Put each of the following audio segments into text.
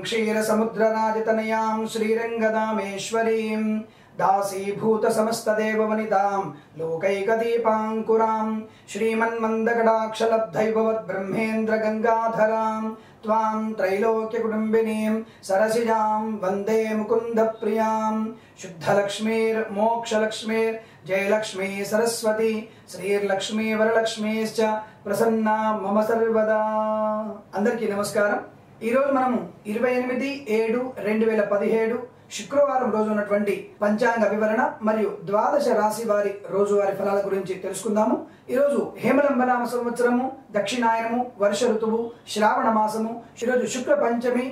శ్రీ గురుభ్యో నమ హరి ఓం లక్ష్మీం క్షీరసముద్రరాజతనయాం శ్రీరంగదామేశ్వరీం దాసీభూత సమస్తదేవవనితాం లోకైకదీపాంకురాం శ్రీమన్మందకటాక్షలబ్ధైభవద్బ్రహ్మేంద్ర గంగాధరాం త్వాం త్రైలోక్యకుటుంబినీం సరసిజాం వందే ముకుంద ప్రియాం శుద్ధలక్ష్మీర్మోక్షలక్ష్మీర్ జయలక్ష్మీ సరస్వతి శ్రీర్లక్ష్మీ వరలక్ష్మీశ్చ ప్రసన్నా మమ సర్వదా అందరికీ నమస్కారం ఈరోజు మనము ఇరవై ఎనిమిది ఏడు రెండు వేల పదిహేడు శుక్రవారం రోజు ఉన్నటువంటి పంచాంగ వివరణ మరియు ద్వాదశ రాశి వారి రోజువారి ఫలాల గురించి తెలుసుకుందాము. ఈరోజు హేమలంబనామ సంవత్సరము దక్షిణాయనము వర్ష ఋతువు శ్రావణ మాసము ఈరోజు శుక్ల పంచమి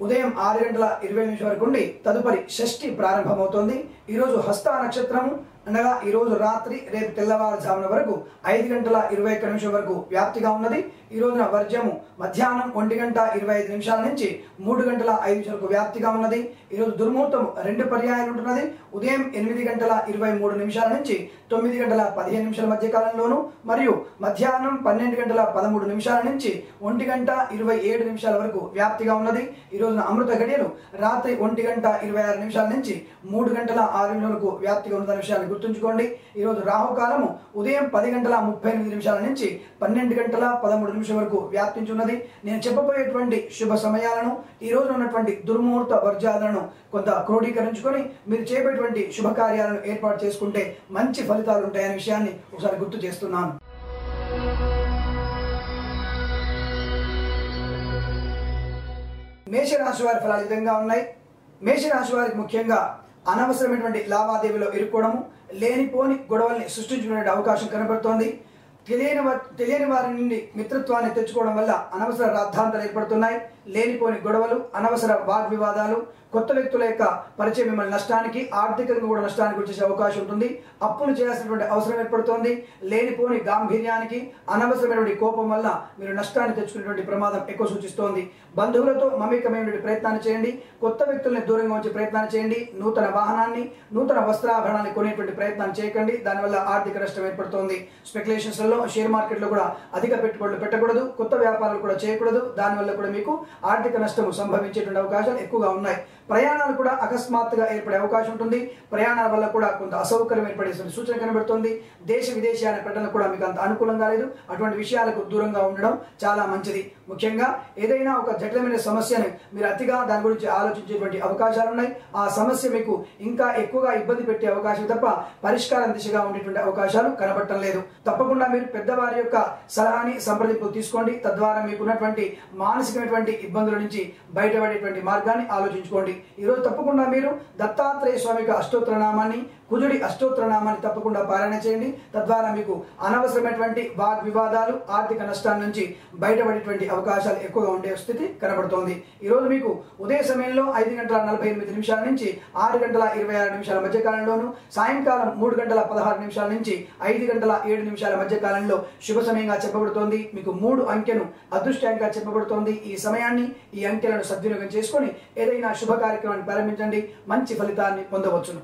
ఉదయం ఆరు గంటల ఇరవై నిమిషం వరకు ఉండి తదుపరి షష్ఠి ప్రారంభమవుతోంది. ఈరోజు హస్త నక్షత్రము అనగా ఈ రోజు రాత్రి రేపు తెల్లవారుజామున వరకు ఐదు గంటల ఇరవై ఒక్క నిమిషం వరకు వ్యాప్తిగా ఉన్నది. ఈ రోజున వర్జము మధ్యాహ్నం ఒంటి గంట ఇరవై ఐదు నిమిషాల నుంచి మూడు గంటల ఐదు వరకు వ్యాప్తిగా ఉన్నది. ఈ రోజు దుర్ముహూర్తం రెండు పర్యాయాలు ఉంటున్నది. ఉదయం ఎనిమిది గంటల ఇరవై మూడు నిమిషాల నుంచి తొమ్మిది గంటల పదిహేను నిమిషాల మధ్య కాలంలోను మరియు మధ్యాహ్నం పన్నెండు గంటల పదమూడు నిమిషాల నుంచి ఒంటి గంట ఇరవై ఏడు నిమిషాల వరకు వ్యాప్తిగా ఉన్నది. ఈ రోజున అమృత గడియలు రాత్రి ఒంటి గంట ఇరవై ఆరు నిమిషాల నుంచి మూడు గంటల ఆరు నిమిషాల వరకు వ్యాప్తిగా ఉన్న విషయాన్ని గుర్తుంచుకోండి. ఈ రోజు రాహుకాలము ఉదయం పది గంటల ముప్పై ఎనిమిది నిమిషాల నుంచి పన్నెండు గంటల పదమూడు నిమిషాల వరకు వ్యాప్తించున్నది. నేను చెప్పబోయేటువంటి శుభ సమయాలను ఈ రోజు ఉన్నటువంటి దుర్ముహూర్త వర్జాలను కొంత క్రోడీకరించుకొని మీరు చేయబోయేటువంటి శుభకార్యాలను ఏర్పాటు చేసుకుంటే మంచి ఫలితాలు ఉంటాయనే విషయాన్ని ఒకసారి గుర్తు చేస్తున్నాను. మేషరాశి వారి ఫలాలు విధంగా ఉన్నాయి. మేషరాశి వారికి ముఖ్యంగా అనవసరమైనటువంటి లావాదేవీలో ఇరుక్కోవడము లేనిపోని గొడవల్ని సృష్టించుకునే అవకాశం కనబడుతోంది. తెలియని తెలియని వారి నుండి మిత్రత్వాన్ని తెచ్చుకోవడం వల్ల అనవసర రాద్ధాంతాలు ఏర్పడుతున్నాయి. లేనిపోని గొడవలు అనవసర వాగ్వివాదాలు కొత్త వ్యక్తుల యొక్క పరిచయం మిమ్మల్ని నష్టానికి ఆర్థికంగా కూడా నష్టానికి వచ్చేసే అవకాశం ఉంటుంది. అప్పులు చేయాల్సినటువంటి అవసరం ఏర్పడుతోంది. లేనిపోని గాంభీర్యానికి అనవసరమైనటువంటి కోపం వల్ల మీరు నష్టాన్ని తెచ్చుకునేటువంటి ప్రమాదం ఎక్కువ సూచిస్తోంది. బంధువులతో మమేకమైనటువంటి ప్రయత్నాన్ని చేయండి. కొత్త వ్యక్తుల్ని దూరంగా ఉంచే ప్రయత్నాన్ని చేయండి. నూతన వాహనాన్ని నూతన వస్త్రాభరణాన్ని కొనేటువంటి ప్రయత్నాన్ని చేయకండి. దానివల్ల ఆర్థిక నష్టం ఏర్పడుతోంది. స్పెక్యులేషన్స్లలో షేర్ మార్కెట్లో కూడా అధిక పెట్టుబడులు పెట్టకూడదు. కొత్త వ్యాపారాలు కూడా చేయకూడదు. దానివల్ల కూడా మీకు ఆర్థిక నష్టం సంభవించేటువంటి అవకాశాలు ఎక్కువగా ఉన్నాయి. ప్రయాణాలు కూడా అకస్మాత్తుగా ఏర్పడే అవకాశం ఉంటుంది. ప్రయాణాల వల్ల కూడా కొంత అసౌకర్యం ఏర్పడే సూచన కనబడుతుంది. దేశ విదేశాల ప్రకటనలు కూడా మీకు అంత అనుకూలంగా లేదు. అటువంటి విషయాలకు దూరంగా ఉండడం చాలా మంచిది. ముఖ్యంగా ఏదైనా ఒక జటిలమైన సమస్యను మీరు అతిగా దాని గురించి ఆలోచించేటువంటి అవకాశాలు ఉన్నాయి ఆ సమస్య మీకు ఇంకా ఎక్కువగా ఇబ్బంది పెట్టే అవకాశం తప్ప పరిష్కారం దిశగా ఉండేటువంటి అవకాశాలు కనబడటం లేదు. తప్పకుండా మీరు పెద్దవారి యొక్క సలహాని సంప్రదింపు తీసుకోండి. తద్వారా మీకున్నటువంటి మానసికమైనటువంటి ఇబ్బందుల నుంచి బయటపడేటువంటి మార్గాన్ని ఆలోచించుకోండి. ఈరోజు తప్పకుండా మీరు దత్తాత్రేయ స్వామి యొక్క అష్టోత్తర నామాన్ని కుజుడి అష్టోత్తర నామాన్ని తప్పకుండా పారాయణ చేయండి. తద్వారా మీకు అనవసరమైనటువంటి వాగ్ వివాదాలు ఆర్థిక నష్టాల నుంచి బయటపడేటువంటి అవకాశాలు ఎక్కువగా ఉండే స్థితి కనబడుతోంది. ఈరోజు మీకు ఉదయ సమయంలో ఐదు గంటల నలభై ఎనిమిది నిమిషాల నుంచి ఆరు గంటల ఇరవై ఆరు నిమిషాల మధ్య కాలంలోను సాయంకాలం మూడు గంటల పదహారు నిమిషాల నుంచి ఐదు గంటల ఏడు నిమిషాల మధ్య కాలంలో శుభ సమయంగా చెప్పబడుతోంది. మీకు మూడు అంకెను అదృష్టంగా చెప్పబడుతోంది. ఈ సమయాన్ని ఈ అంకెలను సద్వినియోగం చేసుకొని ఏదైనా శుభ కార్యక్రమాన్ని ప్రారంభించండి. మంచి ఫలితాన్ని పొందవచ్చును.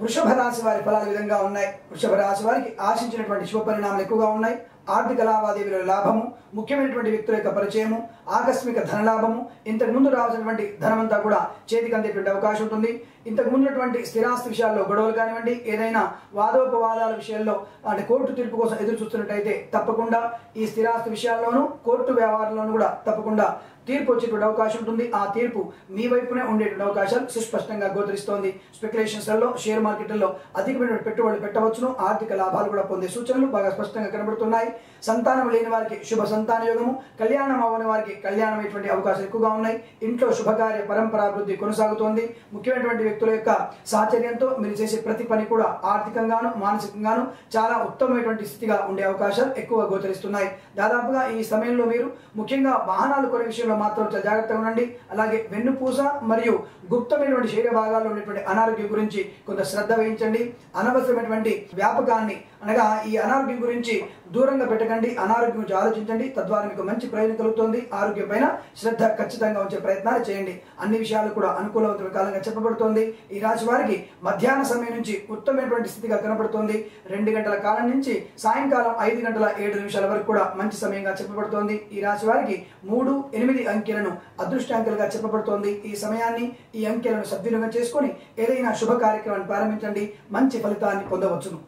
వృషభ రాశి వారి ఫలాలు విధంగా ఉన్నాయి. వృషభ రాశి వారికి ఆశించినటువంటి శుభ పరిణామాలు ఎక్కువగా ఉన్నాయి. ఆర్థిక లావాదేవీల లాభము ముఖ్యమైనటువంటి వ్యక్తుల యొక్క పరిచయము ఆకస్మిక ధనలాభము ఇంతకు ముందు రావాల్సినటువంటి ధనమంతా కూడా చేతికి అందేటువంటి అవకాశం ఉంటుంది. ఇంతకు ముందున్నటువంటి స్థిరాస్తి విషయాల్లో గొడవలు కానివ్వండి ఏదైనా వాదోపవాదాల విషయాల్లో అంటే కోర్టు తీర్పు కోసం ఎదురు చూస్తున్నట్టయితే తప్పకుండా ఈ స్థిరాస్తి విషయాల్లోనూ కోర్టు వ్యవహారంలోనూ కూడా తప్పకుండా తీర్పు వచ్చేటువంటి అవకాశం ఉంటుంది. ఆ తీర్పు మీ వైపునే ఉండేటువంటి అవకాశాలు సుస్పష్టంగా గోచరిస్తోంది. స్పెక్యులేషన్స్లలో షేర్ మార్కెట్లలో అధికమైన పెట్టుబడులు పెట్టవచ్చును. ఆర్థిక లాభాలు కూడా పొందే సూచనలు బాగా స్పష్టంగా కనబడుతున్నాయి. సంతానం లేని వారికి శుభ సంతాన యోగము కళ్యాణం అవ్వని వారికి కళ్యాణమైనటువంటి అవకాశాలు ఎక్కువగా ఉన్నాయి. ఇంట్లో శుభకార్య పరంపరాభివృద్ధి కొనసాగుతోంది. ముఖ్యమైనటువంటి వ్యక్తుల యొక్క సాహచర్యంతో మీరు చేసే ప్రతి పని కూడా ఆర్థికంగాను మానసికంగాను చాలా ఉత్తమమైనటువంటి స్థితిగా ఉండే అవకాశాలు ఎక్కువ గోచరిస్తున్నాయి. దాదాపుగా ఈ సమయంలో మీరు ముఖ్యంగా వాహనాలు కొనే విషయంలో మాత్రం చాలా జాగ్రత్తగా ఉండండి. అలాగే వెన్నుపూస మరియు గుప్తమైనటువంటి శరీర భాగాల్లో ఉండేటువంటి అనారోగ్యం గురించి కొంత శ్రద్ధ వహించండి. అనవసరమైనటువంటి వ్యాపకాన్ని అనగా ఈ అనారోగ్యం గురించి దూరంగా పెట్టకండి అనారోగ్యం గురించి ఆలోచించండి తద్వారా మీకు మంచి ప్రయోజనం కలుగుతుంది. ఆరోగ్యం పైన శ్రద్ధ ఖచ్చితంగా ఉంచే ప్రయత్నాలు చేయండి. అన్ని విషయాలు కూడా అనుకూలవంతమైన కాలంగా చెప్పబడుతోంది. ఈ రాశి వారికి మధ్యాహ్న సమయం నుంచి ఉత్తమమైనటువంటి స్థితిగా కనబడుతోంది. రెండు గంటల కాలం నుంచి సాయంకాలం ఐదు గంటల ఏడు నిమిషాల వరకు కూడా మంచి సమయంగా చెప్పబడుతోంది. ఈ రాశి వారికి మూడు ఎనిమిది అంకెలను అదృష్టాంకెలుగా చెప్పబడుతోంది. ఈ సమయాన్ని ఈ అంకెలను సద్వినియోగం చేసుకొని ఏదైనా శుభ కార్యక్రమాన్ని ప్రారంభించండి. మంచి ఫలితాన్ని పొందవచ్చును.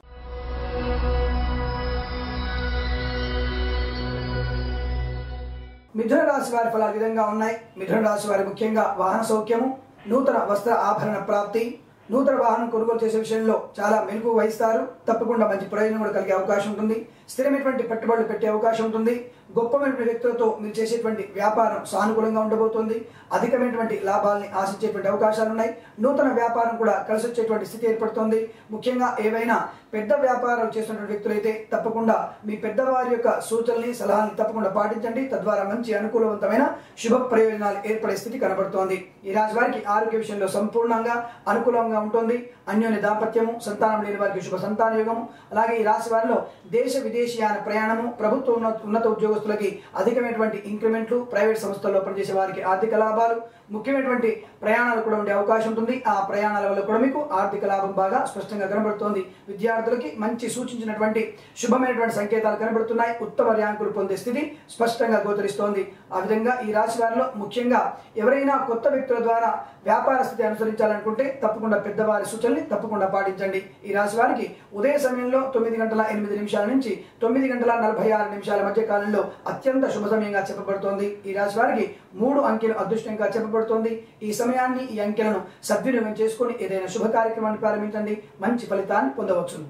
మిథున రాశి వారి ఫలాలు విధంగా ఉన్నాయి. మిథున రాశి వారి ముఖ్యంగా వాహన సౌఖ్యము నూతన వస్త్ర ఆభరణ ప్రాప్తి నూతన వాహనం కొనుగోలు చేసే విషయంలో చాలా మెరుగు వహిస్తారు. తప్పకుండా మంచి ప్రయోజనం కూడా కలిగే అవకాశం ఉంటుంది. స్థిరమైనటువంటి పెట్టుబడులు పెట్టే అవకాశం ఉంటుంది. గొప్పమైనటువంటి వ్యక్తులతో మీరు చేసేటువంటి వ్యాపారం సానుకూలంగా ఉండబోతోంది. అధికమైనటువంటి లాభాలని ఆశించేటువంటి అవకాశాలు ఉన్నాయి నూతన వ్యాపారం కూడా కలిసి వచ్చేటువంటి స్థితి ఏర్పడుతోంది. ముఖ్యంగా ఏవైనా పెద్ద వ్యాపారాలు చేస్తున్నటువంటి వ్యక్తులైతే తప్పకుండా మీ పెద్దవారి యొక్క సూచనల్ని సలహాలను తప్పకుండా పాటించండి. తద్వారా మంచి అనుకూలవంతమైన శుభ ప్రయోజనాలు ఏర్పడే స్థితి కనబడుతోంది. ఈ రాశి వారికి ఆరోగ్య విషయంలో సంపూర్ణంగా అనుకూలంగా ఉంటుంది. అన్యోన్య దాంపత్యము సంతానం లేని వారికి శుభ సంతాన యోగము. అలాగే ఈ రాశి వారిలో దేశ విదేశీయాన ప్రయాణము ప్రభుత్వ ఉన్నత ఉద్యోగ ఉద్యోగస్తులకి అధికమైనటువంటి ఇంక్రిమెంట్లు ప్రైవేట్ సంస్థల్లో పనిచేసే వారికి ఆర్థిక లాభాలు ముఖ్యమైనటువంటి ప్రయాణాలు కూడా ఉండే అవకాశం ఉంటుంది. ఆ ప్రయాణాల వల్ల కూడా మీకు ఆర్థిక లాభం బాగా స్పష్టంగా కనబడుతోంది. విద్యార్థులకి మంచి సూచించినటువంటి శుభమైనటువంటి సంకేతాలు కనబడుతున్నాయి. ఉత్తమ ర్యాంకులు పొందే స్థితి స్పష్టంగా గోచరిస్తోంది. ఆ విధంగా ఈ రాశి వారిలో ముఖ్యంగా ఎవరైనా కొత్త వ్యక్తుల ద్వారా వ్యాపార స్థితి అనుసరించాలనుకుంటే తప్పకుండా పెద్దవారి సూచనని తప్పకుండా పాటించండి. ఈ రాశి వారికి ఉదయ సమయంలో తొమ్మిది గంటల ఎనిమిది నిమిషాల నుంచి తొమ్మిది గంటల నలభై ఆరు నిమిషాల మధ్య కాలంలో అత్యంత శుభ సమయంగా చెప్పబడుతోంది. ఈ రాశి వారికి మూడు అంకెలు అదృష్టంగా చెప్పబడుతోంది. ఈ సమయాన్ని ఈ అంకెలను సద్వినియోగం చేసుకొని ఏదైనా శుభ కార్యక్రమాన్ని ప్రారంభించండి. మంచి ఫలితాన్ని పొందవచ్చు.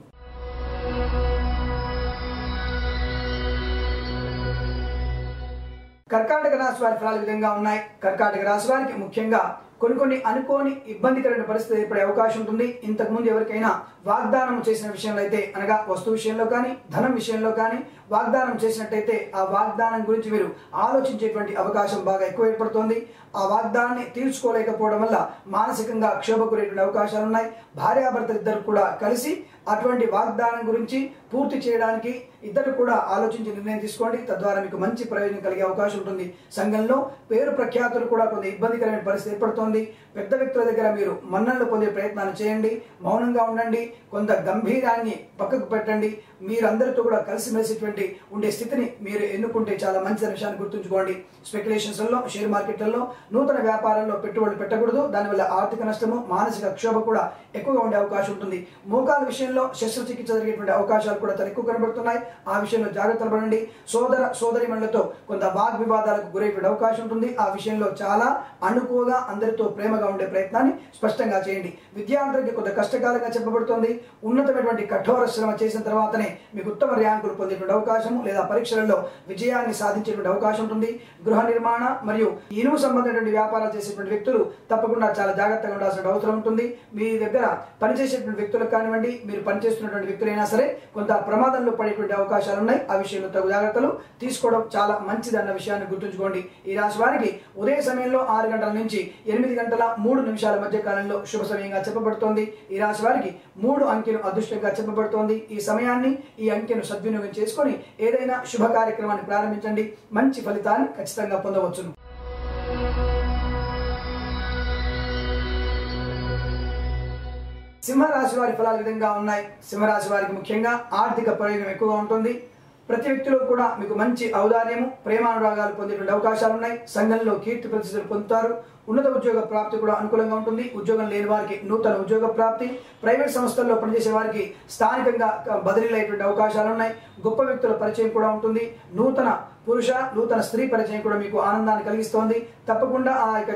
కర్కాటక రాశి వారి ఫలాలు విధంగా ఉన్నాయి. కర్కాటక రాశి వారికి ముఖ్యంగా కొన్ని కొన్ని అనుకోని ఇబ్బందికరమైన పరిస్థితి ఏర్పడే అవకాశం ఉంటుంది. ఇంతకుముందు ఎవరికైనా వాగ్దానం చేసిన విషయంలో అయితే అనగా వస్తు విషయంలో కానీ ధనం విషయంలో కానీ వాగ్దానం చేసినట్టయితే ఆ వాగ్దానం గురించి మీరు ఆలోచించేటువంటి అవకాశం బాగా ఎక్కువ ఏర్పడుతోంది. ఆ వాగ్దానాన్ని తీర్చుకోలేకపోవడం వల్ల మానసికంగా క్షోభ గురేటువంటి అవకాశాలు ఉన్నాయి. భార్యాభర్తలు ఇద్దరు కూడా కలిసి అటువంటి వాగ్దానం గురించి పూర్తి చేయడానికి ఇద్దరు కూడా ఆలోచించి నిర్ణయం తీసుకోండి. తద్వారా మీకు మంచి ప్రయోజనం కలిగే అవకాశం ఉంటుంది. సంఘంలో పేరు ప్రఖ్యాతులు కూడా కొంత ఇబ్బందికరమైన పరిస్థితి ఏర్పడుతోంది. పెద్ద వ్యక్తుల దగ్గర మీరు మన్ననలు పొందే ప్రయత్నాలు చేయండి. మౌనంగా ఉండండి. కొంత గంభీరాన్ని పక్కకు పెట్టండి. మీరందరితో కూడా కలిసిమెలిసిటువంటి ఉండే స్థితిని మీరు ఎన్నుకుంటే చాలా మంచి విషయాన్ని గుర్తుంచుకోండి. స్పెక్యులేషన్స్లో షేర్ మార్కెట్లలో నూతన వ్యాపారంలో పెట్టుబడులు పెట్టకూడదు. దానివల్ల ఆర్థిక నష్టము మానసిక క్షోభ కూడా ఎక్కువగా ఉండే అవకాశం ఉంటుంది. మోకాల విషయంలో శస్త్రచికిత్స జరిగేటువంటి అవకాశాలు కూడా చాలా ఎక్కువ కనబడుతున్నాయి. ఆ విషయంలో జాగ్రత్తలు పడండి. సోదర సోదరిమణులతో కొంత వాగ్ వివాదాలకు గురైపోయే అవకాశం ఉంటుంది. ఆ విషయంలో చాలా అణుకువగా అందరితో ప్రేమగా ఉండే ప్రయత్నాన్ని స్పష్టంగా చేయండి. విద్యార్థులకి కొంత కష్టకాలంగా చెప్పబడుతుంది. ఉన్నతమైనటువంటి కఠోర శ్రమ చేసిన తర్వాతనే మీకు ఉత్తమ ర్యాంకులు పొందేటువంటి అవకాశం లేదా పరీక్షలలో విజయాన్ని సాధించేటువంటి అవకాశం ఉంటుంది. గృహ నిర్మాణ మరియు ఇనుము సంబంధించినటువంటి వ్యాపారాలు చేసేటువంటి వ్యక్తులు తప్పకుండా చాలా జాగ్రత్తగా ఉండాల్సిన అవసరం ఉంటుంది. మీ దగ్గర పనిచేసేటువంటి వ్యక్తులకు కానివ్వండి మీరు పనిచేస్తున్నటువంటి వ్యక్తులైనా సరే కొంత ప్రమాదంలో పడేటువంటి అవకాశాలు ఉన్నాయి. ఆ విషయంలో తగు జాగ్రత్తలు తీసుకోవడం చాలా మంచిది అన్న విషయాన్ని గుర్తుంచుకోండి. ఈ రాశి వారికి ఉదయ సమయంలో ఆరు గంటల నుంచి ఎనిమిది గంటల మూడు నిమిషాల మధ్య కాలంలో శుభ సమయంగా చెప్పబడుతోంది. ఈ రాశి వారికి మూడు అంకెలు అదృష్టంగా చెప్పబడుతోంది. ఈ సమయాన్ని ఈ అంకెను సద్వినియోగం చేసుకొని ఏదైనా శుభ కార్యక్రమాన్ని ప్రారంభించండి. మంచి ఫలితాన్ని ఖచ్చితంగా పొందవచ్చును. సింహరాశి వారి ఫలాలు విధంగా ఉన్నాయి. సింహరాశి వారికి ముఖ్యంగా ఆర్థిక ప్రయోజనం ఎక్కువగా ఉంటుంది. ప్రతి వ్యక్తిలో కూడా మీకు మంచి ఔదార్యము ప్రేమానురాగాలు పొందేటువంటి అవకాశాలు ఉన్నాయి. సంఘంలో కీర్తి ప్రతిష్టలు పొందుతారు. ఉన్నత ఉద్యోగ ప్రాప్తి కూడా అనుకూలంగా ఉంటుంది. ఉద్యోగం లేని వారికి నూతన ఉద్యోగ ప్రాప్తి. ప్రైవేట్ సంస్థల్లో పనిచేసే వారికి స్థానికంగా బదిలీలు అయ్యేటువంటి అవకాశాలు ఉన్నాయి గొప్ప వ్యక్తుల పరిచయం కూడా ఉంటుంది. నూతన పురుష నూతన స్త్రీ పరిచయం కూడా మీకు ఆనందాన్ని కలిగిస్తోంది. తప్పకుండా ఆ యొక్క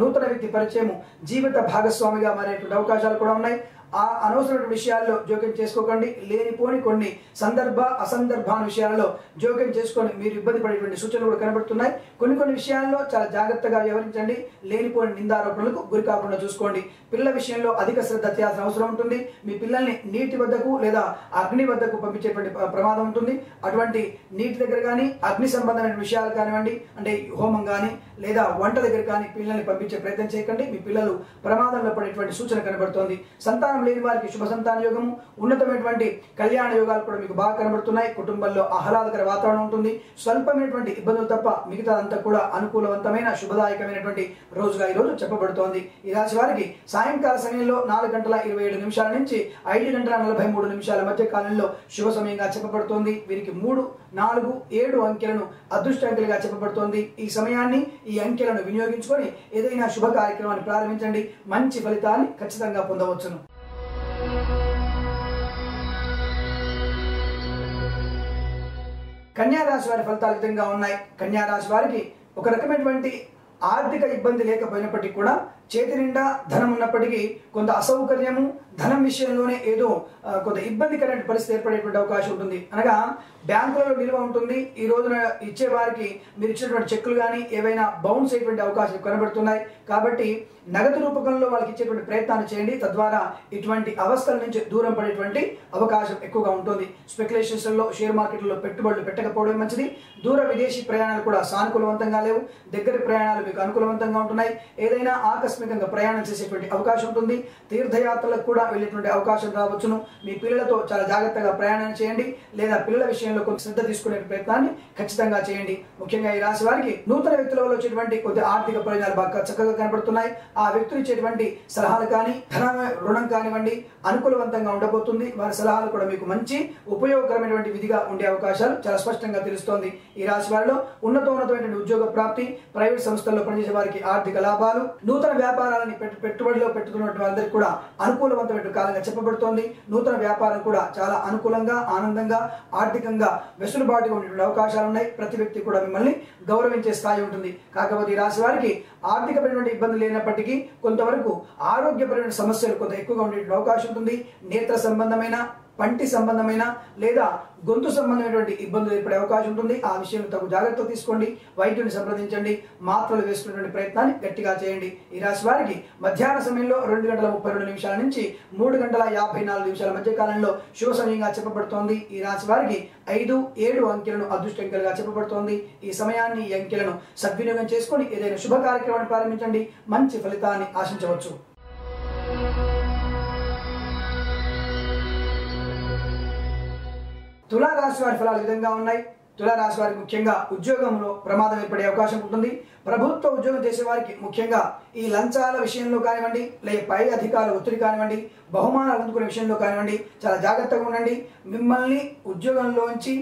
నూతన వ్యక్తి పరిచయం జీవిత భాగస్వామిగా మారేటువంటి అవకాశాలు కూడా ఉన్నాయి. ఆ అనవసరమైన విషయాల్లో జోక్యం చేసుకోకండి. లేనిపోని కొన్ని సందర్భ అసందర్భ విషయాల్లో జోక్యం చేసుకొని మీరు ఇబ్బంది పడేటువంటి సూచనలు కూడా కనబడుతున్నాయి. కొన్ని కొన్ని విషయాల్లో చాలా జాగ్రత్తగా వ్యవహరించండి. లేనిపోని నిందారోపణలకు గురి కాకుండా చూసుకోండి. పిల్లల విషయంలో అధిక శ్రద్ధ చేయాల్సిన అవసరం ఉంటుంది. మీ పిల్లల్ని నీటి వద్దకు లేదా అగ్ని వద్దకు పంపించేటువంటి ప్రమాదం ఉంటుంది. అటువంటి నీటి దగ్గర కానీ అగ్ని సంబంధమైన విషయాలు కానివ్వండి అంటే హోమం కానీ లేదా వంట దగ్గర కానీ పిల్లల్ని పంపించే ప్రయత్నం చేయకండి. మీ పిల్లలు ప్రమాదంలో పడేటువంటి సూచన కనబడుతోంది. సంతానం లేని వారికి శుభ సంతాన యోగము ఉన్నతమైనటువంటి కళ్యాణ యోగాలు కూడా మీకు బాగా కనబడుతున్నాయి. కుటుంబంలో ఆహ్లాదకర వాతావరణం ఉంటుంది. స్వల్పమైనటువంటి ఇబ్బందులు తప్ప మిగతా అంతా కూడా అనుకూలవంతమైన శుభదాయకమైనటువంటి రోజుగా ఈ రోజు చెప్పబడుతోంది. ఈ రాశి వారికి సాయంకాల సమయంలో నాలుగు గంటల ఇరవై ఏడు నిమిషాల నుంచి ఐదు గంటల నలభై మూడు నిమిషాల మధ్య కాలంలో శుభ సమయంగా చెప్పబడుతోంది. వీరికి మూడు నాలుగు ఏడు అంకెలను అదృష్ట అంకెలుగా చెప్పబడుతోంది. ఈ సమయాన్ని ఈ అంకెలను వినియోగించుకొని ఏదైనా శుభ కార్యక్రమాన్ని ప్రారంభించండి. మంచి ఫలితాన్ని ఖచ్చితంగా పొందవచ్చును. కన్యారాశి వారి ఫలితాలు విధంగా ఉన్నాయి. కన్యారాశి వారికి ఒక రకమైనటువంటి ఆర్థిక ఇబ్బంది లేకపోయినప్పటికీ కూడా చేతి నిండా ధనం ఉన్నప్పటికీ కొంత అసౌకర్యము ధనం విషయంలోనే ఏదో కొంత ఇబ్బందికరమైన పరిస్థితి ఏర్పడేటువంటి అవకాశం ఉంటుంది. అనగా బ్యాంకులలో నిల్వ ఉంటుంది. ఈ రోజున ఇచ్చే వారికి మీరు ఇచ్చినటువంటి చెక్కులు కానీ ఏవైనా బౌన్స్ అయ్యేటువంటి అవకాశాలు కనబడుతున్నాయి. కాబట్టి నగదు రూపకంలో వాళ్ళకి ఇచ్చేటువంటి ప్రయత్నాన్ని చేయండి. తద్వారా ఇటువంటి అవస్థల నుంచి దూరం పడేటువంటి అవకాశం ఎక్కువగా ఉంటుంది. స్పెక్యులేషన్స్లో షేర్ మార్కెట్లో పెట్టుబడులు పెట్టకపోవడం మంచిది. దూర విదేశీ ప్రయాణాలు కూడా సానుకూలవంతంగా లేవు. దగ్గర ప్రయాణాలు మీకు అనుకూలవంతంగా ఉంటున్నాయి. ఏదైనా ఆకస్మికంగా ప్రయాణం చేసేటువంటి అవకాశం ఉంటుంది. తీర్థయాత్రలకు కూడా వెళ్ళేటువంటి అవకాశం రావచ్చును. మీ పిల్లలతో చాలా జాగ్రత్తగా ప్రయాణం చేయండి. లేదా పిల్లల విషయంలో కొంత శ్రద్ధ తీసుకునే ప్రయత్నాన్ని ఖచ్చితంగా చేయండి. ముఖ్యంగా ఈ రాశి వారికి నూతన వ్యక్తుల వల్ల వచ్చేటువంటి కొద్ది ఆర్థిక ప్రయోజనాలు బాగా చక్కగా కనబడుతున్నాయి. ఆ వ్యక్తులు ఇచ్చేటువంటి సలహాలు కానీ ధన రుణం కానివ్వండి అనుకూలవంతంగా ఉండబోతుంది. వారి సలహాలు కూడా మీకు మంచి ఉపయోగకరమైనటువంటి విధిగా ఉండే అవకాశాలు చాలా స్పష్టంగా తెలుస్తోంది. ఈ రాశి వారిలో ఉన్నతోన్నతమైనటువంటి ఉద్యోగ ప్రాప్తి ప్రైవేట్ సంస్థల్లో పనిచేసే వారికి ఆర్థిక లాభాలు నూతన వ్యాపారాలని పెట్టు- పెట్టుబడిలో పెట్టుకున్నటువంటి వారందరికీ కూడా అనుకూలవంతమైన కాలంగా చెప్పబడుతోంది. నూతన వ్యాపారం కూడా చాలా అనుకూలంగా ఆనందంగా ఆర్థికంగా వెసులుబాటుగా ఉండేటువంటి అవకాశాలు ఉన్నాయి ప్రతి వ్యక్తి కూడా మిమ్మల్ని గౌరవించే స్థాయి ఉంటుంది. కాకపోతే ఈ రాశి వారికి ఆర్థికపరమైన ఇబ్బందులు లేనప్పటికీ కొంతవరకు ఆరోగ్యపరమైన సమస్యలు కొంత ఎక్కువగా ఉండేటువంటి అవకాశం ఉంటుంది. నేత్ర సంబంధమైన పంటి సంబంధమైన లేదా గొంతు సంబంధమైనటువంటి ఇబ్బందులు ఏర్పడే అవకాశం ఉంటుంది. ఆ విషయంలో తగు జాగ్రత్తలు తీసుకోండి. వైద్యుని సంప్రదించండి. మాత్రలు వేసుకునేటువంటి ప్రయత్నాన్ని గట్టిగా చేయండి. ఈ రాశి వారికి మధ్యాహ్న సమయంలో రెండు గంటల ముప్పై రెండు నిమిషాల నుంచి మూడు గంటల యాభై నాలుగు నిమిషాల మధ్య కాలంలో శుభ సమయంగా చెప్పబడుతోంది. ఈ రాశి వారికి ఐదు ఏడు అంకెలను అదృష్ట అంకెలుగా చెప్పబడుతోంది. ఈ సమయాన్ని ఈ అంకెలను సద్వినియోగం చేసుకొని ఏదైనా శుభ కార్యక్రమాన్ని ప్రారంభించండి. మంచి ఫలితాన్ని ఆశించవచ్చు. తులారాశి వారి ఫలాలు విధంగా ఉన్నాయి? తులారాశి వారికి ముఖ్యంగా ఉద్యోగంలో ప్రమాదం ఏర్పడే అవకాశం ఉంటుంది. ప్రభుత్వ ఉద్యోగం చేసే వారికి ముఖ్యంగా ఈ లంచాల విషయంలో కానివ్వండి లేదా పై అధికారుల ఒత్తిడి కానివ్వండి బహుమానాలు అందుకునే విషయంలో కానివ్వండి చాలా జాగ్రత్తగా ఉండండి. మిమ్మల్ని ఉద్యోగంలోంచి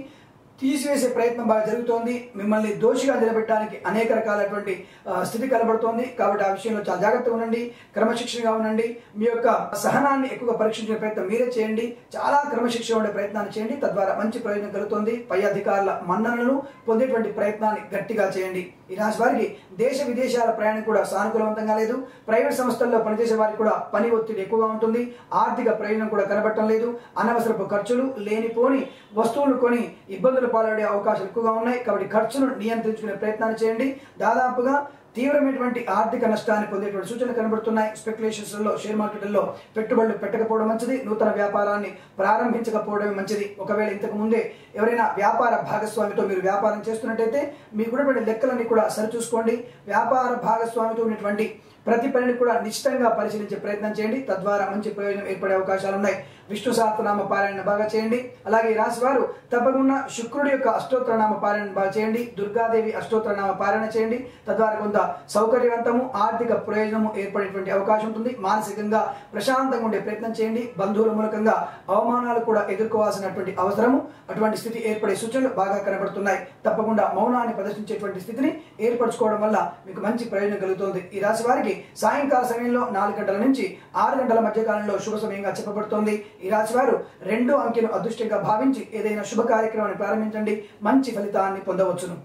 తీసివేసే ప్రయత్నం బాగా జరుగుతోంది. మిమ్మల్ని దోషిగా నిలబెట్టడానికి అనేక రకాలైనటువంటి స్థితి కనబడుతోంది. కాబట్టి ఆ విషయంలో చాలా జాగ్రత్తగా ఉండండి. క్రమశిక్షణగా ఉండండి. మీ యొక్క సహనాన్ని ఎక్కువగా పరీక్షించే ప్రయత్నం మీరే చేయండి. చాలా క్రమశిక్షణ ఉండే ప్రయత్నాన్ని చేయండి. తద్వారా మంచి ప్రయోజనం కలుగుతుంది. పై అధికారుల మన్ననలు పొందేటువంటి ప్రయత్నాన్ని గట్టిగా చేయండి. ఈ రాశి వారికి దేశ విదేశాల ప్రయాణం కూడా సానుకూలవంతంగా లేదు. ప్రైవేట్ సంస్థల్లో పనిచేసే వారికి కూడా పని ఒత్తిడి ఎక్కువగా ఉంటుంది. ఆర్థిక ప్రయోజనం కూడా కనబడటం లేదు. అనవసరపు ఖర్చులు లేనిపోని వస్తువులు కొని ఇబ్బందులు పాల్పడే అవకాశాలు ఎక్కువగా ఉన్నాయి. కాబట్టి ఖర్చును నియంత్రించుకునే ప్రయత్నాన్ని చేయండి. దాదాపుగా తీవ్రమైనటువంటి ఆర్థిక నష్టాన్ని పొందేటువంటి సూచనలు కనబడుతున్నాయి. స్పెక్యులేషన్స్లో షేర్ మార్కెట్లలో పెట్టుబడులు పెట్టకపోవడం మంచిది. నూతన వ్యాపారాన్ని ప్రారంభించకపోవడమే మంచిది. ఒకవేళ ఇంతకు ముందే ఎవరైనా వ్యాపార భాగస్వామితో మీరు వ్యాపారం చేస్తున్నట్టయితే మీకున్నటువంటి లెక్కలన్నీ కూడా సరిచూసుకోండి. వ్యాపార భాగస్వామితో ఉన్నటువంటి ప్రతి పనిని కూడా నిశ్చితంగా పరిశీలించే ప్రయత్నం చేయండి. తద్వారా మంచి ప్రయోజనం ఏర్పడే అవకాశాలు ఉన్నాయి విష్ణు సహస్రనామ పారాయణ బాగా చేయండి. అలాగే ఈ రాశి వారు తప్పకుండా శుక్రుడి యొక్క అష్టోత్తరనామ పారాయణ బాగా చేయండి. దుర్గాదేవి అష్టోత్తరనామ పారాయణ చేయండి. తద్వారా కొంత సౌకర్యవంతము ఆర్థిక ప్రయోజనము ఏర్పడేటువంటి అవకాశం ఉంటుంది. మానసికంగా ప్రశాంతంగా ఉండే ప్రయత్నం చేయండి. బంధువుల మూలకంగా అవమానాలు కూడా ఎదుర్కోవాల్సినటువంటి అవసరము. అటువంటి స్థితి ఏర్పడే సూచనలు బాగా కనబడుతున్నాయి. తప్పకుండా మౌనాన్ని ప్రదర్శించేటువంటి స్థితిని ఏర్పరచుకోవడం వల్ల మీకు మంచి ప్రయోజనం కలుగుతుంది. ఈ రాశి వారికి సాయంకాల సమయంలో నాలుగు గంటల నుంచి ఆరు గంటల మధ్య కాలంలో శుభ సమయంగా చెప్పబడుతోంది. ఈ రాశివారు రెండో రెండు అంకెను అదృష్టంగా భావించి ఏదైనా శుభ కార్యక్రమాన్ని ప్రారంభించండి. మంచి ఫలితాన్ని పొందవచ్చును.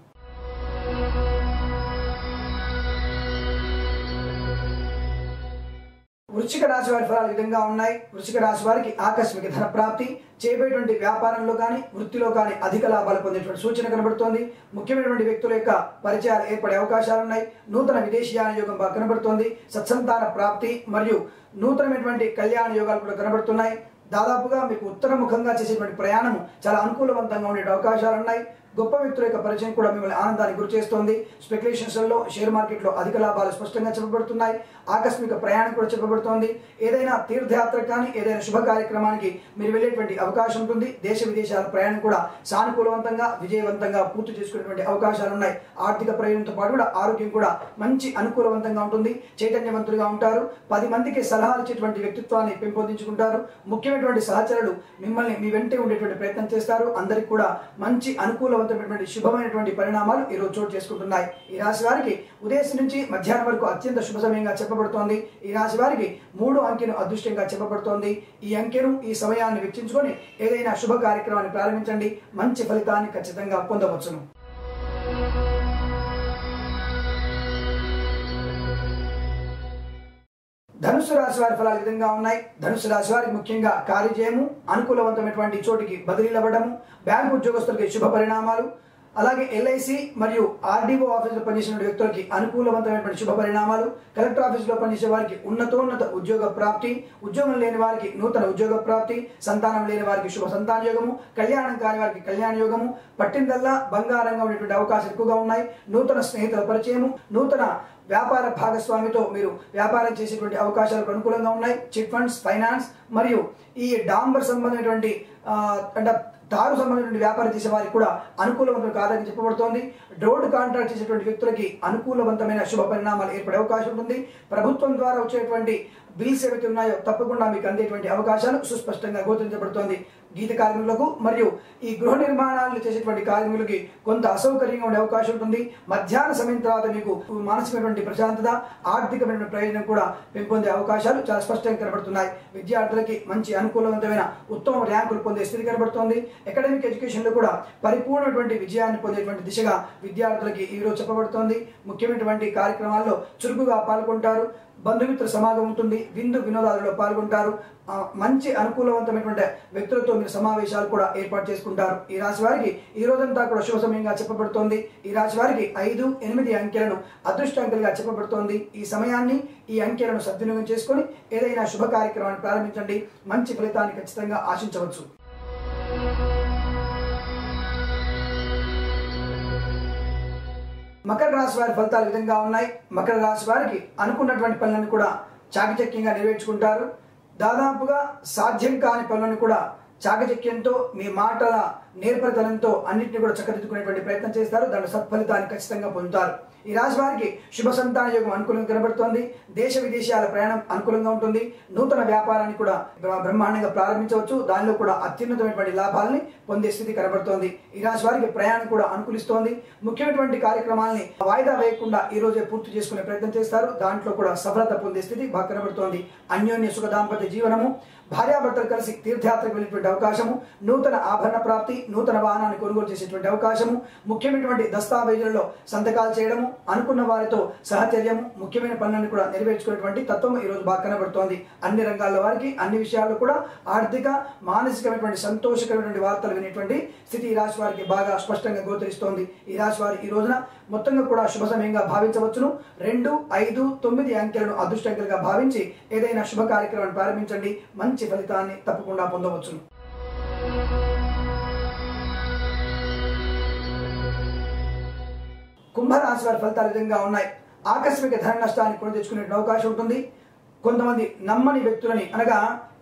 వృశ్చిక రాశి వారి ఫలాలు విధంగా ఉన్నాయి. వృశ్చిక రాశి వారికి ఆకస్మిక ధన ప్రాప్తి చేయబడేటువంటి వ్యాపారంలో కానీ వృత్తిలో కానీ అధిక లాభాలు పొందేటువంటి సూచన కనబడుతోంది. ముఖ్యమైనటువంటి వ్యక్తుల యొక్క పరిచయాలు ఏర్పడే అవకాశాలు ఉన్నాయి. నూతన విదేశీయాన యోగం కనబడుతోంది. సత్సంతాన ప్రాప్తి మరియు నూతనమైనటువంటి కళ్యాణ యోగాలు కూడా కనబడుతున్నాయి. దాదాపుగా మీకు ఉత్తర ముఖంగా చేసేటువంటి ప్రయాణము చాలా అనుకూలవంతంగా ఉండే అవకాశాలు ఉన్నాయి గొప్ప వ్యక్తుల యొక్క పరిచయం కూడా మిమ్మల్ని ఆనందానికి గురి చేస్తోంది. స్పెక్యులేషన్స్లో షేర్ మార్కెట్లో అధిక లాభాలు స్పష్టంగా చెప్పబడుతున్నాయి. ఆకస్మిక ప్రయాణం కూడా చెప్పబడుతోంది. ఏదైనా తీర్థయాత్ర కానీ ఏదైనా శుభ కార్యక్రమానికి మీరు వెళ్ళేటువంటి అవకాశం ఉంటుంది. దేశ విదేశాల ప్రయాణం కూడా సానుకూలవంతంగా విజయవంతంగా పూర్తి చేసుకునేటువంటి అవకాశాలు ఉన్నాయి. ఆర్థిక ప్రయోజనంతో పాటు కూడా ఆరోగ్యం కూడా మంచి అనుకూలవంతంగా ఉంటుంది. చైతన్యవంతులుగా ఉంటారు. పది మందికి సలహాలు ఇచ్చేటువంటి వ్యక్తిత్వాన్ని పెంపొందించుకుంటారు. ముఖ్యమైనటువంటి సహచరులు మిమ్మల్ని మీ వెంటే ఉండేటువంటి ప్రయత్నం చేస్తారు. అందరికి కూడా మంచి అనుకూలవంతమైనటువంటి శుభమైనటువంటి పరిణామాలు ఈ రోజు చోటు చేసుకుంటున్నాయి. ఈ రాశి వారికి ఉదయం నుంచి మధ్యాహ్నం వరకు అత్యంత శుభ సమయంగా చెప్పబడుతోంది. ఈ రాశి వారికి మూడు అంకెను అదృష్టంగా చెప్పబడుతోంది. ఈ అంకెను ఈ సమయాన్ని వెచ్చించుకొని ఏదైనా శుభ కార్యక్రమాన్ని ప్రారంభించండి. మంచి ఫలితాన్ని ఖచ్చితంగా పొందవచ్చును. ధనుసు రాశి వారి ఫలాలు విధంగా ఉన్నాయి. ధనుసు రాశి వారికి ముఖ్యంగా కార్యజయము అనుకూలవంతమైనటువంటి చోటికి బదిలీలవ్వడము బ్యాంకు ఉద్యోగస్తులకి శుభ పరిణామాలు అలాగే ఎల్ఐసి మరియు ఆర్డీఓ ఆఫీసులో పనిచేసిన వ్యక్తులకి అనుకూలవంతమైనటువంటి శుభ పరిణామాలు. కలెక్టర్ ఆఫీసులో పనిచేసే వారికి ఉన్నతోన్నత ఉద్యోగ ప్రాప్తి ఉద్యోగం లేని వారికి నూతన ఉద్యోగ ప్రాప్తి సంతానం లేని వారికి శుభ సంతాన యోగము కళ్యాణం కాని వారికి కళ్యాణ యోగము పట్టిందల్లా బంగారంగా ఉండేటువంటి అవకాశాలు ఎక్కువగా ఉన్నాయి. నూతన స్నేహితుల పరిచయము నూతన వ్యాపార భాగస్వామితో మీరు వ్యాపారం చేసేటువంటి అవకాశాలు అనుకూలంగా ఉన్నాయి. చిట్ ఫండ్స్ ఫైనాన్స్ మరియు ఈ డాంబర్ సంబంధమైనటువంటి అంటే తారు సంబంధించిన వ్యాపారం చేసే వారికి కూడా అనుకూలవంతం కాదని చెప్పబడుతోంది. రోడ్డు కాంట్రాక్ట్ చేసేటువంటి వ్యక్తులకి అనుకూలవంతమైన శుభ పరిణామాలు ఏర్పడే అవకాశం ఉంటుంది. ప్రభుత్వం ద్వారా వచ్చేటువంటి బిల్స్ ఏవైతే ఉన్నాయో తప్పకుండా మీకు అందేటువంటి అవకాశాలు సుస్పష్టంగా గోచరించబడుతోంది. గీత కార్మికులకు మరియు ఈ గృహ నిర్మాణాలు చేసేటువంటి కార్మికులకి కొంత అసౌకర్యంగా ఉండే అవకాశం ఉంటుంది. మధ్యాహ్న సమయం తర్వాత మీకు మానసికమైనటువంటి ప్రశాంతత ఆర్థికమైన ప్రయోజనం కూడా పెంపొందే అవకాశాలు చాలా స్పష్టంగా కనబడుతున్నాయి. విద్యార్థులకి మంచి అనుకూలవంతమైన ఉత్తమ ర్యాంకులు పొందే స్థితి కనబడుతోంది. అకాడమిక్ ఎడ్యుకేషన్లో కూడా పరిపూర్ణటువంటి విజయాన్ని పొందేటువంటి దిశగా విద్యార్థులకి ఈ రోజు చెప్పబడుతోంది. ముఖ్యమైనటువంటి కార్యక్రమాల్లో చురుకుగా పాల్గొంటారు. బంధుమిత్ర సమాగం ఉంటుంది. విందు వినోదాలలో పాల్గొంటారు. మంచి అనుకూలవంతమైనటువంటి వ్యక్తులతో మీరు సమావేశాలు కూడా ఏర్పాటు చేసుకుంటారు. ఈ రాశి వారికి ఈ రోజంతా కూడా శుభ సమయంగా చెప్పబడుతోంది. ఈ రాశి వారికి ఐదు ఎనిమిది అంకెలను అదృష్ట అంకెలుగా చెప్పబడుతోంది. ఈ సమయాన్ని ఈ అంకెలను సద్వినియోగం చేసుకొని ఏదైనా శుభ కార్యక్రమాన్ని ప్రారంభించండి. మంచి ఫలితాన్ని ఖచ్చితంగా ఆశించవచ్చు. మకర రాశి వారి ఫలితాలు విధంగా ఉన్నాయి. మకర రాశి వారికి అనుకున్నటువంటి పనులను కూడా చాకచక్యంగా నెరవేర్చుకుంటారు. దాదాపుగా సాధ్యం కాని పనులను కూడా చాకచక్యంతో మీ మాటల నేర్పరితనంతో అన్నింటినీ కూడా చక్కదిద్దుకునేటువంటి ప్రయత్నం చేస్తారు. దాని సత్ఫలితాన్ని ఖచ్చితంగా పొందుతారు. ఈ రాశి వారికి శుభ సంతాన యోగం అనుకూలంగా కనబడుతోంది. దేశ విదేశాల ప్రయాణం అనుకూలంగా ఉంటుంది. నూతన వ్యాపారాన్ని కూడా బ్రహ్మాండంగా ప్రారంభించవచ్చు. దానిలో కూడా అత్యున్నతమైనటువంటి లాభాలని పొందే స్థితి కనబడుతోంది. ఈ రాశి వారికి ప్రయాణం కూడా అనుకూలిస్తోంది. ముఖ్యమైనటువంటి కార్యక్రమాల్ని వాయిదా వేయకుండా ఈ రోజే పూర్తి చేసుకునే ప్రయత్నం చేస్తారు. దాంట్లో కూడా సఫలత పొందే స్థితి బాగా కనబడుతోంది. అన్యోన్య సుఖ దాంపత్య జీవనము భార్యాభర్తలు కలిసి తీర్థయాత్రకు వెళ్ళేటువంటి అవకాశము నూతన ఆభరణ ప్రాప్తి నూతన వాహనాన్ని కొనుగోలు చేసేటువంటి అవకాశము ముఖ్యమైనటువంటి దస్తావేజులలో సంతకాలు చేయడము అనుకున్న వారితో సహచర్యము ముఖ్యమైన పనులను కూడా నెరవేర్చుకునేటువంటి తత్వం ఈ రోజు బాగా కనబడుతోంది. అన్ని రంగాల వారికి అన్ని విషయాల్లో కూడా ఆర్థిక మానసికమైనటువంటి సంతోషకరమైనటువంటి వార్తలు వినేటువంటి స్థితి ఈ రాశి వారికి బాగా స్పష్టంగా గోచరిస్తోంది. ఈ రాశి వారు ఈ రోజున మొత్తంగా కూడా శుభ సమయంగా భావించవచ్చును. రెండు ఐదు తొమ్మిది అంకెలను అదృష్టంకెలుగా భావించి ఏదైనా శుభ కార్యక్రమాన్ని ప్రారంభించండి. మంచి ఫలితాన్ని తప్పకుండా పొందవచ్చును. కుంభరాశి వారి ఫలితాలు విధంగా ఉన్నాయి. ఆకస్మిక ధన నష్టాన్ని కొని తెచ్చుకునే అవకాశం ఉంటుంది. కొంతమంది నమ్మని వ్యక్తులని అనగా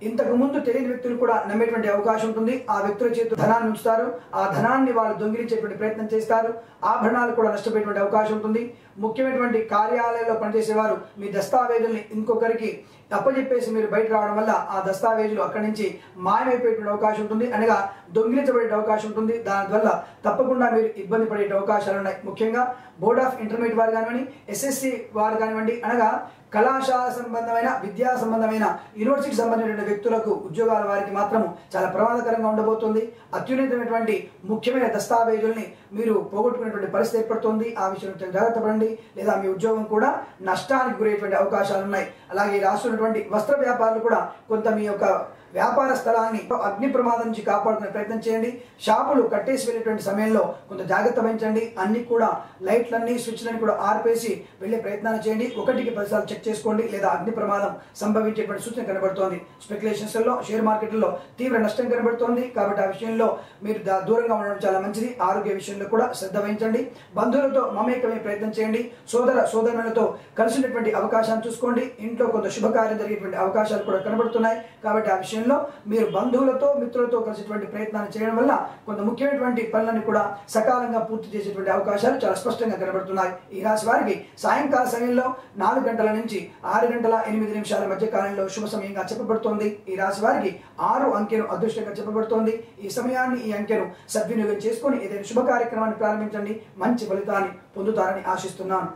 ఇంతకు ముందు తెలియని వ్యక్తులు కూడా నమ్మేటువంటి అవకాశం ఉంటుంది. ఆ వ్యక్తుల చేతి ధనాన్ని ఉంచుతారు. ఆ ధనాన్ని వాళ్ళు దొంగిలించేటువంటి ప్రయత్నం చేస్తారు. ఆభరణాలు కూడా నష్టపోయేటువంటి అవకాశం ఉంటుంది. ముఖ్యమైనటువంటి కార్యాలయంలో పనిచేసేవారు మీ దస్తావేజుల్ని ఇంకొకరికి అప్పచెప్పేసి మీరు బయట రావడం వల్ల ఆ దస్తావేజులు అక్కడి నుంచి మాయమైపోయేటువంటి అవకాశం ఉంటుంది. అనగా దొంగిలించబడే అవకాశం ఉంటుంది. దానివల్ల తప్పకుండా మీరు ఇబ్బంది పడే అవకాశాలు ఉన్నాయి. ముఖ్యంగా బోర్డ్ ఆఫ్ ఇంటర్మీడియట్ వారు కానివ్వండి ఎస్ఎస్సి వారు కానివ్వండి అనగా కళాశాల సంబంధమైన విద్యా సంబంధమైన యూనివర్సిటీ సంబంధమైన వ్యక్తులకు ఉద్యోగాల వారికి మాత్రం చాలా ప్రమాదకరంగా ఉండబోతుంది. అత్యున్నతమైనటువంటి ముఖ్యమైన దస్తావేజుల్ని మీరు పోగొట్టుకునేటువంటి పరిస్థితి ఏర్పడుతుంది. ఆ విషయం జాగ్రత్త పడండి. లేదా మీ ఉద్యోగం కూడా నష్టానికి గురయ్యేటువంటి అవకాశాలు ఉన్నాయి అలాగే ఈ రాష్ట్రంలో వస్త్ర వ్యాపారులు కూడా కొంత మీ యొక్క వ్యాపార స్థలాన్ని అగ్ని ప్రమాదం నుంచి కాపాడుకునే ప్రయత్నం చేయండి. షాపులు కట్టేసి వెళ్ళేటువంటి సమయంలో కొంత జాగ్రత్త వహించండి. అన్ని కూడా లైట్లన్నీ స్విచ్లన్నీ కూడా ఆర్పేసి వెళ్ళే ప్రయత్నాలు చేయండి. ఒకటికి పదిసార్లు చెక్ చేసుకోండి. లేదా అగ్ని ప్రమాదం సంభవించేటువంటి సూచన కనబడుతోంది. స్పెక్యులేషన్స్లో షేర్ మార్కెట్లో తీవ్ర నష్టం కనబడుతోంది. కాబట్టి ఆ విషయంలో మీరు దూరంగా ఉండడం చాలా మంచిది. ఆరోగ్య విషయంలో కూడా శ్రద్ధ వహించండి. బంధువులతో మమేకమే ప్రయత్నం చేయండి. సోదర సోదరులతో కలిసినటువంటి అవకాశాన్ని చూసుకోండి. ఇంట్లో కొంత శుభకార్యం జరిగేటువంటి అవకాశాలు కూడా కనబడుతున్నాయి. కాబట్టి ఆ విషయం విషయంలో మీరు బంధువులతో మిత్రులతో కలిసేటువంటి ప్రయత్నాన్ని చేయడం వల్ల కొంత ముఖ్యమైనటువంటి పనులను కూడా సకాలంగా పూర్తి చేసేటువంటి అవకాశాలు చాలా స్పష్టంగా కనబడుతున్నాయి. ఈ రాశి వారికి సాయంకాల సమయంలో నాలుగు గంటల నుంచి ఆరు గంటల ఎనిమిది నిమిషాల మధ్య కాలంలో శుభ సమయంగా చెప్పబడుతోంది. ఈ రాశి వారికి ఆరు అంకెను అదృష్టంగా చెప్పబడుతోంది. ఈ సమయాన్ని ఈ అంకెను సద్వినియోగం చేసుకొని ఏదైనా శుభ కార్యక్రమాన్ని ప్రారంభించండి. మంచి ఫలితాన్ని పొందుతారని ఆశిస్తున్నాను.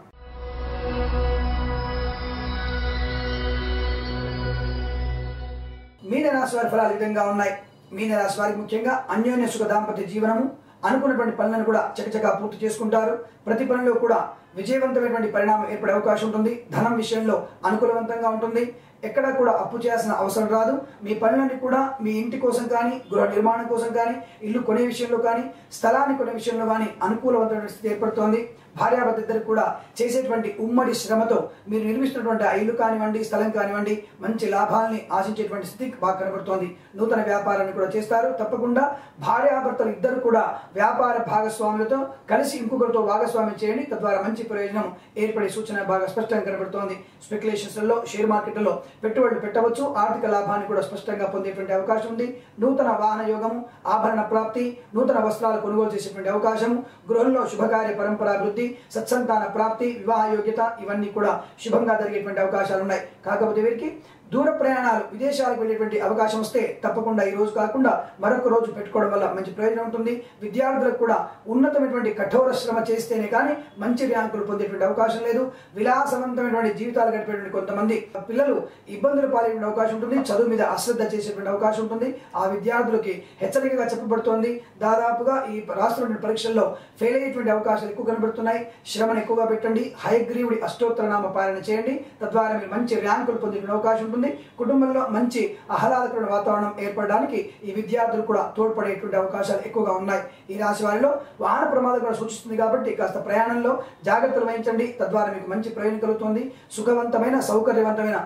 మీనరాశి వారి ఫలాలు విధంగా ఉన్నాయి. మీనరాశి వారికి ముఖ్యంగా అన్యోన్య సుఖ దాంపత్య జీవనము అనుకున్నటువంటి పనులను కూడా చకచకా పూర్తి చేసుకుంటారు. ప్రతి పనిలో కూడా విజయవంతమైనటువంటి పరిణామం ఏర్పడే అవకాశం ఉంటుంది. ధనం విషయంలో అనుకూలవంతంగా ఉంటుంది. ఎక్కడ కూడా అప్పు చేయాల్సిన అవసరం రాదు. మీ పనులన్నీ కూడా మీ ఇంటి కోసం కానీ గృహ నిర్మాణం కోసం కానీ ఇల్లు కొనే విషయంలో కానీ స్థలాన్ని కొనే విషయంలో కానీ అనుకూలవంతమైన స్థితి ఏర్పడుతోంది. భార్యాభర్త ఇద్దరు కూడా చేసేటువంటి ఉమ్మడి శ్రమతో మీరు నిర్మిస్తున్నటువంటి ఆ ఇల్లు కానివ్వండి స్థలం కానివ్వండి మంచి లాభాలని ఆశించేటువంటి స్థితి బాగా కనబడుతోంది. నూతన వ్యాపారాన్ని కూడా చేస్తారు. తప్పకుండా భార్యాభర్తలు ఇద్దరు కూడా వ్యాపార భాగస్వాములతో కలిసి ఇంకొకరితో భాగస్వామ్యం చేయండి. తద్వారా మంచి ప్రయోజనం ఏర్పడే సూచన బాగా స్పష్టంగా కనబడుతోంది. స్పెక్యులేషన్స్లో షేర్ మార్కెట్లలో పెట్టుబడులు పెట్టవచ్చు. ఆర్థిక లాభాన్ని కూడా స్పష్టంగా పొందేటువంటి అవకాశం ఉంది. నూతన వాహన యోగము ఆభరణ ప్రాప్తి నూతన వస్త్రాలు కొనుగోలు చేసేటువంటి అవకాశము గృహంలో శుభకార్య పరంపరాభివృద్ధి సత్సంతాన ప్రాప్తి వివాహ యోగ్యత ఇవన్నీ కూడా శుభంగా జరిగేటువంటి అవకాశాలు ఉన్నాయి కాకపోతే వీరికి దూర ప్రయాణాలు విదేశాలకు వెళ్ళేటువంటి అవకాశం వస్తే తప్పకుండా ఈ రోజు కాకుండా మరొక రోజు పెట్టుకోవడం వల్ల మంచి ప్రయోజనం ఉంటుంది. విద్యార్థులకు కూడా ఉన్నతమైనటువంటి కఠోర శ్రమ చేస్తేనే కానీ మంచి ర్యాంకులు పొందేటువంటి అవకాశం లేదు. విలాసవంతమైనటువంటి జీవితాలు గడిపేటువంటి కొంతమంది పిల్లలు ఇబ్బందులు పాలేటువంటి అవకాశం ఉంటుంది. చదువు మీద అశ్రద్ధ చేసేటువంటి అవకాశం ఉంటుంది. ఆ విద్యార్థులకి హెచ్చరికగా చెప్పబడుతోంది. దాదాపుగా ఈ రాష్ట్రంలోని పరీక్షల్లో ఫెయిల్ అయ్యేటువంటి అవకాశాలు ఎక్కువ కనబడుతున్నాయి. శ్రమను ఎక్కువగా పెట్టండి. హయగ్రీవుడి అష్టోత్తరనామ పాలన చేయండి. తద్వారా మీరు మంచి ర్యాంకులు పొందేటువంటి అవకాశం ఉంటుంది కుటుంబంలో మంచి ఆహ్లాదకరమైన వాతావరణం ఏర్పడడానికి ఈ విద్యార్థులు కూడా తోడ్పడేటువంటి అవకాశాలు ఎక్కువగా ఉన్నాయి. ఈ రాశి వారిలో వాహన ప్రమాదం కూడా సూచిస్తుంది కాబట్టి కాస్త ప్రయాణంలో జాగ్రత్తలు వహించండి. తద్వారా మీకు మంచి ప్రయోజనం కలుగుతుంది. సుఖవంతమైన సౌకర్యవంతమైన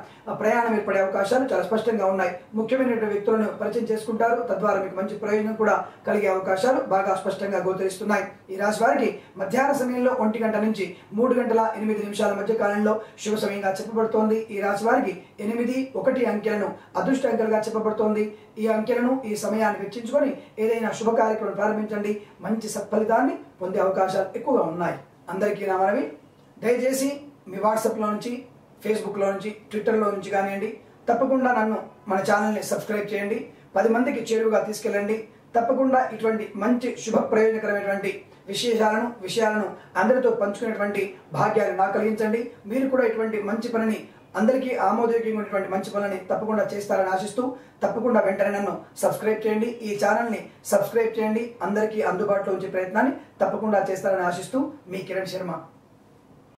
ప్రయాణం ఏర్పడే అవకాశాలు చాలా స్పష్టంగా ఉన్నాయి. ముఖ్యమైనటువంటి వ్యక్తులను పరిచయం చేసుకుంటారు. తద్వారా మీకు మంచి ప్రయోజనం కూడా కలిగే అవకాశాలు బాగా స్పష్టంగా గోచరిస్తున్నాయి. ఈ రాశి వారికి మధ్యాహ్న సమయంలో ఒంటి గంట నుంచి మూడు గంటల ఎనిమిది నిమిషాల మధ్య కాలంలో శుభ సమయంగా చెప్పబడుతోంది. ఈ రాశి వారికి ఎనిమిది ఒకటి అంకెలను అదృష్ట అంకెలుగా చెప్పబడుతోంది. ఈ అంకెలను ఈ సమయాన్ని వెచ్చించుకొని ఏదైనా శుభ కార్యక్రమం ప్రారంభించండి. మంచి సత్ఫలితాన్ని పొందే అవకాశాలు ఎక్కువగా ఉన్నాయి. అందరికీ నా మనవి. దయచేసి మీ వాట్సాప్లో నుంచి ఫేస్బుక్లో నుంచి ట్విట్టర్లో నుంచి కానివ్వండి తప్పకుండా నన్ను మన ఛానల్ని సబ్స్క్రైబ్ చేయండి. పది మందికి చేరువుగా తీసుకెళ్ళండి. తప్పకుండా ఇటువంటి మంచి శుభ ప్రయోజనకరమైనటువంటి విశేషాలను విషయాలను అందరితో పంచుకునేటువంటి భాగ్యాన్ని నాకు కలిగించండి. మీరు కూడా ఇటువంటి మంచి పనిని అందరికీ ఆమోదయోగ్యమైనటువంటి ఉన్నటువంటి మంచి పనులని తప్పకుండా చేస్తారని ఆశిస్తూ తప్పకుండా వెంటనే నన్ను సబ్స్క్రైబ్ చేయండి. ఈ ఛానల్ని సబ్స్క్రైబ్ చేయండి. అందరికీ అందుబాటులో ఉంచే ప్రయత్నాన్ని తప్పకుండా చేస్తారని ఆశిస్తూ మీ కిరణ్ శర్మ.